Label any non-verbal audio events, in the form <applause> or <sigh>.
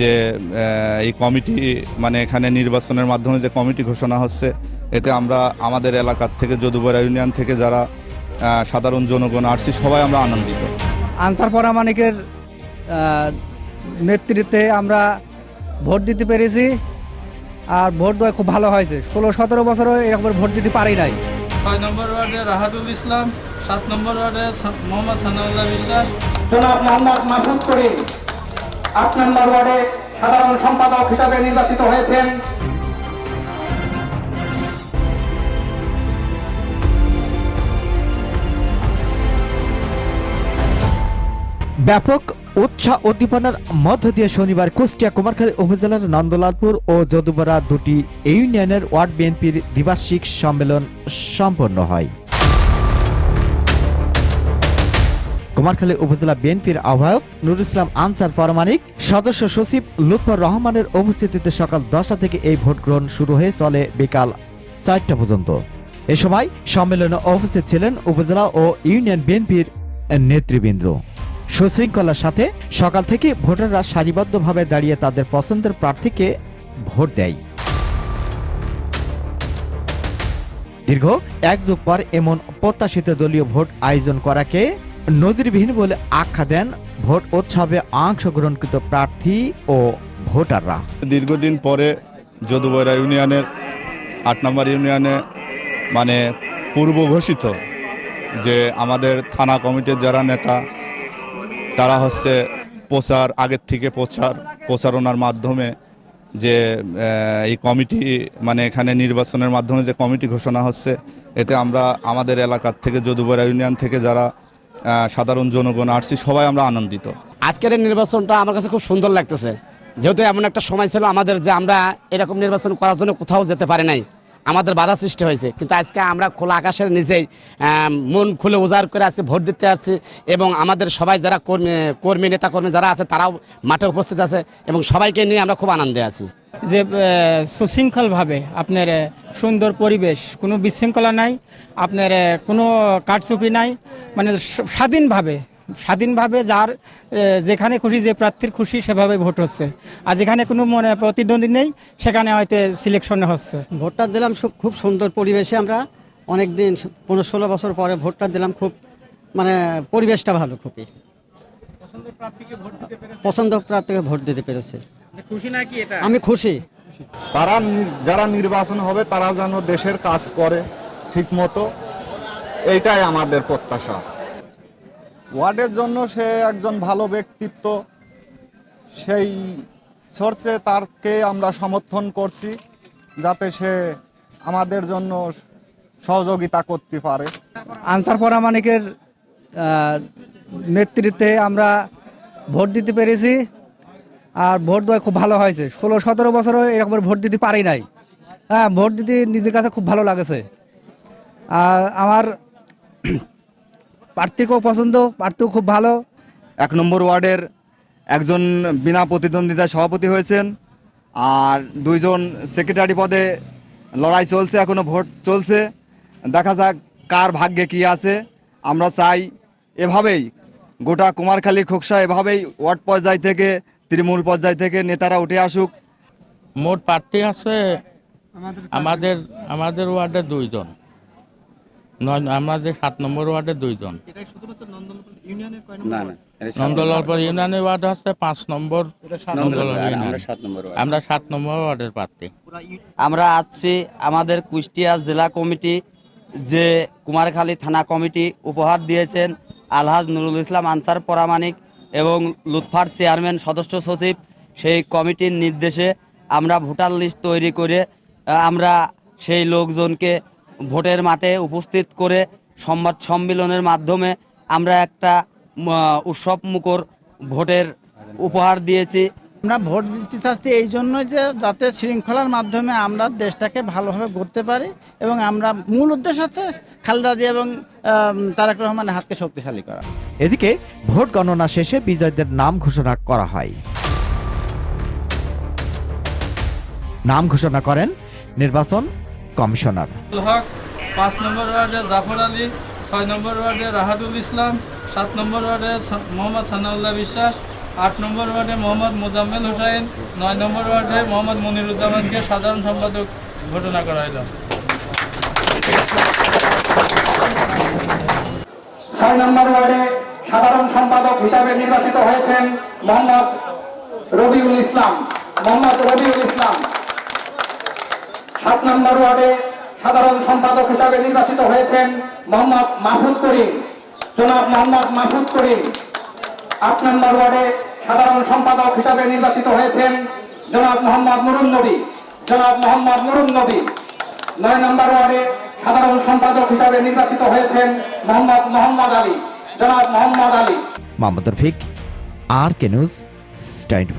যে এই কমিটি মানে এখানে নির্বাচনের মাধ্যমে যে কমিটি ঘোষণা হচ্ছে এতে আমরা আমাদের এলাকার থেকে যদুবরা ইউনিয়ন থেকে যারা সাধারণ জনগণ আসছি সবাই আমরা আনন্দিত। আনসার পরামানিকের নেতৃত্বে আমরা ভোট দিতে পেরেছি আর ভোট দেওয়া খুব ভালো হয়েছে। ষোলো সতেরো বছরও এরকম ভোট দিতে পারি নাই। ছয় নম্বর ওয়ার্ডে রাহাদুল ইসলাম সাত নম্বর ওয়ার্ডে মোহাম্মদ সানাউল্লাহ বিশ্বাস। মোহাম্মদ মাসুদ করিম। আট নম্বর ওয়ার্ডে সাধারণ সম্পাদক হিসাবে নির্বাচিত হয়েছেন। ব্যাপক উৎসাহ উদ্দীপনার মধ্য দিয়ে শনিবার কুষ্টিয়া কুমারখালী উপজেলার নন্দলালপুর ও যদুবরা দুটি ইউনিয়নের ওয়ার্ড বিএনপির দ্বিবার্ষিক সম্মেলন সম্পন্ন হয়। কুমারখালী উপজেলা বিএনপির আহ্বায়ক নুরুল ইসলাম আনসার ফরমানিক সদস্য সচিব লুৎফর রহমানের উপস্থিতিতে সকাল দশটা থেকে এই ভোট গ্রহণ শুরু হয়ে চলে বিকাল চারটা পর্যন্ত। এ সময় সম্মেলনে উপস্থিত ছিলেন উপজেলা ও ইউনিয়ন বিএনপির নেতৃবৃন্দ। সুশৃঙ্খলার সাথে সকাল থেকে ভোটাররা সারিবদ্ধভাবে দাঁড়িয়ে তাদের পছন্দের প্রার্থীকে ভোট দেয়। দীর্ঘ এক যুগ পর এমন প্রত্যাশিত দলীয় ভোট আয়োজন করাকে নজিরবিহীন বলে আখ্যা দেন ভোট উৎসবে অংশগ্রহণকৃত প্রার্থী ও ভোটাররা। দীর্ঘদিন পরে যদুবরা ইউনিয়নের, আট নম্বর ইউনিয়নে মানে পূর্ব ঘোষিত যে আমাদের থানা কমিটির যারা নেতা, তারা হচ্ছে প্রচার, আগের থেকে প্রচার, প্রচারণার মাধ্যমে যে এই কমিটি মানে এখানে নির্বাচনের মাধ্যমে যে কমিটি ঘোষণা হচ্ছে, এতে আমরা আমাদের এলাকার থেকে, যদুবরা ইউনিয়ন থেকে যারা সাধারণ জনগণ আসছি সবাই আমরা আনন্দিত। আজকের নির্বাচনটা আমার কাছে খুব সুন্দর লাগতেছে। যেহেতু এমন একটা সময় ছিল আমাদের যে আমরা এরকম নির্বাচন করার জন্য কোথাও যেতে পারি নাই। আমাদের বাধা সৃষ্টি হয়েছে। কিন্তু আজকে আমরা খোলা আকাশের নিচেই মন খুলে উজাড় করে আজকে ভোট দিতে আসছি এবং আমাদের সবাই যারা কর্মী কর্মী নেতা কর্মী যারা আছে, তারাও মাঠে উপস্থিত আছে এবং সবাইকে নিয়ে আমরা খুব আনন্দে আছি। যে সুশৃঙ্খলভাবে আপনার সুন্দর পরিবেশ কোনো বিশৃঙ্খলা নাই আপনার কোনো কারচুপি নাই মানে স্বাধীনভাবে স্বাধীনভাবে যার যেখানে খুশি যে প্রার্থীর খুশি সেভাবে ভোট হচ্ছে। আর যেখানে কোনো মনে প্রতিদ্বন্দ্বী নেই সেখানে হয়তো সিলেকশন হচ্ছে। ভোটটা দিলাম খুব খুব সুন্দর পরিবেশে আমরা। অনেক দিন পনেরো ষোলো বছর পরে ভোটটা দিলাম খুব মানে পরিবেশটা ভালো খুবই। পছন্দ প্রার্থীকে ভোট দিতে পেরেছে। আমি খুশি। তারা যারা নির্বাচন হবে তারা যেন দেশের কাজ করে ঠিক মতো এইটাই আমাদের প্রত্যাশা। ওয়ার্ডের জন্য সে একজন ভালো ব্যক্তিত্ব। সেই সোর্সে তারকে আমরা সমর্থন করছি যাতে সে আমাদের জন্য সহযোগিতা করতে পারে। আনসার পরামানিকের আহ, নেতৃত্বে আমরা ভোট দিতে পেরেছি। আর ভোট দেওয়া খুব ভালো হয়েছে। ষোলো, সতেরো বছরও এরকম ভোট দিতে পারি নাই। হ্যাঁ ভোট দিতে নিজের কাছে খুব ভালো লাগেছে। আর আমার <clears throat> প্রার্থীকেও পছন্দ, প্রার্থীও খুব ভালো। এক নম্বর ওয়ার্ডের একজন বিনা প্রতিদ্বন্দ্বিতায় সভাপতি হয়েছেন আর দুইজন সেক্রেটারি পদে লড়াই চলছে এখনও ভোট চলছে। দেখা যাক কার ভাগ্যে কি আছে। আমরা চাই এভাবেই গোটা কুমারখালী, খোকসা এভাবেই ওয়ার্ড পর্যায় থেকে তৃণমূল পর্যায় থেকে নেতারা উঠে আসুক। মোট প্রার্থী আছে আমাদের আমাদের ওয়ার্ডে দুইজন। নয় আমাদের সাত নম্বর ওয়ার্ডে দুইজন। নন্দলালপুর ইউনিয়নের ওয়ার্ড। হচ্ছে পাঁচ নম্বর আমরা সাত নম্বর ওয়ার্ডের প্রার্থী। আমরা আসছি আমাদের কুষ্টিয়া জেলা কমিটি যে কুমারখালী থানা কমিটি উপহার দিয়েছেন আলহাজ নুরুল ইসলাম আনসার পরামানিক এবং লুৎফার চেয়ারম্যান সদস্য সচিব, সেই কমিটির নির্দেশে আমরা ভোটার লিস্ট তৈরি করে আমরা সেই লোকজনকে ভোটের মাঠে উপস্থিত করে সংবাদ সম্মেলনের মাধ্যমে আমরা একটা উৎসব মুখর ভোটের উপহার দিয়েছি। আমরা ভোট দিতে চাচ্ছি এই জন্য যে যাতে শৃঙ্খলার মাধ্যমে আমরা দেশটাকে ভালোভাবে গড়তে পারি এবং আমরা মূল উদ্দেশ্য হচ্ছে খালেদা জিয়া এবং তারেক রহমানের হাতকে শক্তিশালী করা। এদিকে ভোট গণনা শেষে বিজয়ীদের নাম ঘোষণা করা হয়। নাম ঘোষণা করেন নির্বাচন কমিশনার। হক পাঁচ নম্বর ওয়ার্ডে জাফর আলী ছয় নম্বর ওয়ার্ডে রাহাদুল ইসলাম সাত নম্বর ওয়ার্ডে মোহাম্মদ সানাউল্লাহ বিশ্বাস আট নম্বর ওয়ার্ডে মোহাম্মদ মোজাম্মেল হোসাইন, নয় নম্বর ওয়ার্ডে মোহাম্মদ মনিরুজ্জামানকে সাধারণ সম্পাদক ঘোষণা করা হলো। ছয় নম্বর ওয়ার্ডে সাধারণ সম্পাদক হিসাবে নির্বাচিত হয়েছেন মোহাম্মদ রবিউল ইসলাম, মোহাম্মদ রবিউল ইসলাম। সাত নম্বর ওয়ার্ডে সাধারণ সম্পাদক হিসাবে নির্বাচিত হয়েছেন মোহাম্মদ মাসুদ করিম। জনাব মোহাম্মদ মাসুদ করিম। আট নম্বর ওয়ার্ডে সাধারণ সম্পাদক হিসাবে নির্বাচিত হয়েছেন জনাব মোহাম্মদ নুরুন নবী। জনাব মোহাম্মদ নুরুন নবী। নয় নম্বর ওয়ার্ডে সাধারণ সম্পাদক হিসাবে নির্বাচিত হয়েছেন মোহাম্মদ মোহাম্মদ আলী। জনাব Mohammad Ali. Mohammad Rafiq R K news twenty